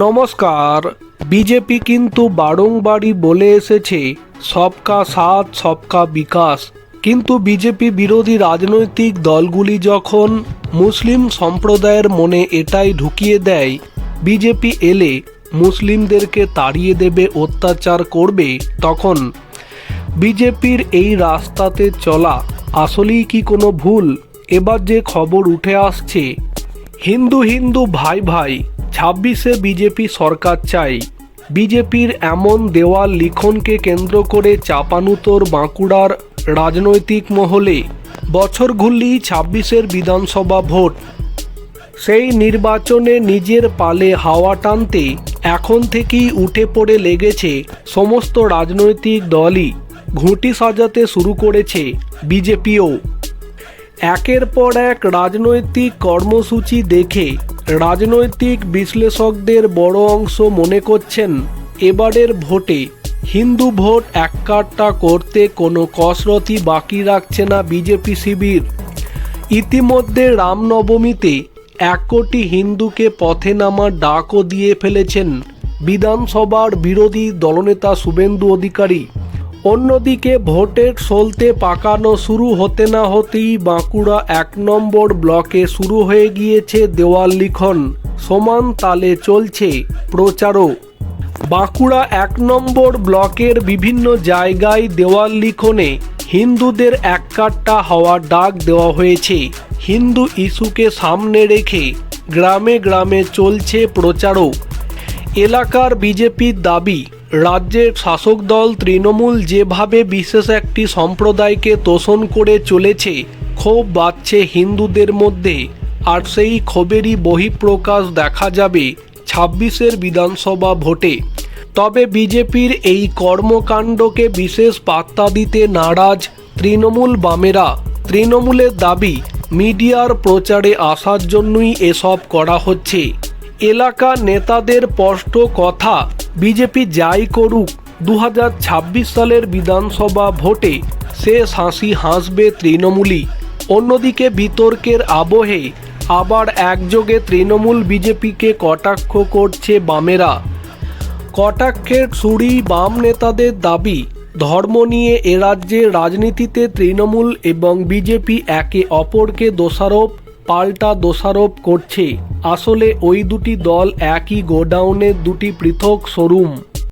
নমস্কার। বিজেপি কিন্তু বারংবারই বলে এসেছে, সবকা সাথ, সবকা বিকাশ। কিন্তু বিজেপি বিরোধী রাজনৈতিক দলগুলি যখন মুসলিম সম্প্রদায়ের মনে এটাই ঢুকিয়ে দেয়, বিজেপি এলে মুসলিমদেরকে তাড়িয়ে দেবে, অত্যাচার করবে তখন। বিজেপির এই রাস্তাতে চলা আসলেই কি কোনো ভুল? এবার যে খবর উঠে আসছে হিন্দু হিন্দু ভাই ভাই, ছাব্বিশে বিজেপি সরকার চাই। বিজেপির এমন দেওয়াল লিখনকে কেন্দ্র করে চাপানুতোর বাঁকুড়ার রাজনৈতিক মহলে বছর ঘুরলেই ছাব্বিশের বিধানসভা ভোট। সেই নির্বাচনে নিজের পালে হাওয়া টানতে এখন থেকেই উঠে পড়ে লেগেছে সমস্ত রাজনৈতিক দলই। ঘুঁটি সাজাতে শুরু করেছে বিজেপিও। একের পর এক রাজনৈতিক কর্মসূচি দেখে রাজনৈতিক বিশ্লেষকদের বড় অংশ মনে করছেন, এবারের ভোটে হিন্দু ভোট এককাট্টা করতে কোনো কসরতি বাকি রাখছে না বিজেপি শিবির। ইতিমধ্যে রামনবমীতে এক কোটি হিন্দুকে পথে নামার ডাকও দিয়ে ফেলেছেন বিধানসভার বিরোধী দলনেতা শুভেন্দু অধিকারী। অন্যদিকে ভোটের সলতে পাকানো শুরু হতে না হতেই বাঁকুড়া এক নম্বর ব্লকে শুরু হয়ে গিয়েছে দেওয়াল লিখন। সমান তালে চলছে প্রচারও। বাঁকুড়া এক নম্বর ব্লকের বিভিন্ন জায়গায় দেওয়াল লিখনে হিন্দুদের এককাট্টা হওয়ার ডাক দেওয়া হয়েছে। হিন্দু ইস্যুকে সামনে রেখে গ্রামে গ্রামে চলছে প্রচারও। এলাকার বিজেপির দাবি রাজ্যের শাসক দল তৃণমূল যেভাবে বিশেষ একটি সম্প্রদায়কে তোষণ করে চলেছে, ক্ষোভ বাড়ছে হিন্দুদের মধ্যে। আর সেই ক্ষোভেরই বহিঃপ্রকাশ দেখা যাবে ছাব্বিশের বিধানসভা ভোটে। তবে বিজেপির এই কর্মকাণ্ডকে বিশেষ পাত্তা দিতে নারাজ তৃণমূল বামেরা। তৃণমূলের দাবি, মিডিয়ার প্রচারে আসার জন্যই এসব করা হচ্ছে। এলাকার নেতাদের স্পষ্ট কথা, বিজেপি যাই করুক দু হাজার ছাব্বিশ সালের বিধানসভা ভোটে শেষ হাসি হাসবে তৃণমূলই। অন্যদিকে বিতর্কের আবহে আবার একযোগে তৃণমূল বিজেপিকে কটাক্ষ করছে বামেরা। কটাক্ষের ছুরি বাম নেতাদের দাবি, ধর্ম নিয়ে এ রাজ্যের রাজনীতিতে তৃণমূল এবং বিজেপি একে অপরকে দোষারোপ পাল্টা দোষারোপ করছে। আসলে ওই দুটি দল একই গোডাউনের দুটি পৃথক শোরুম।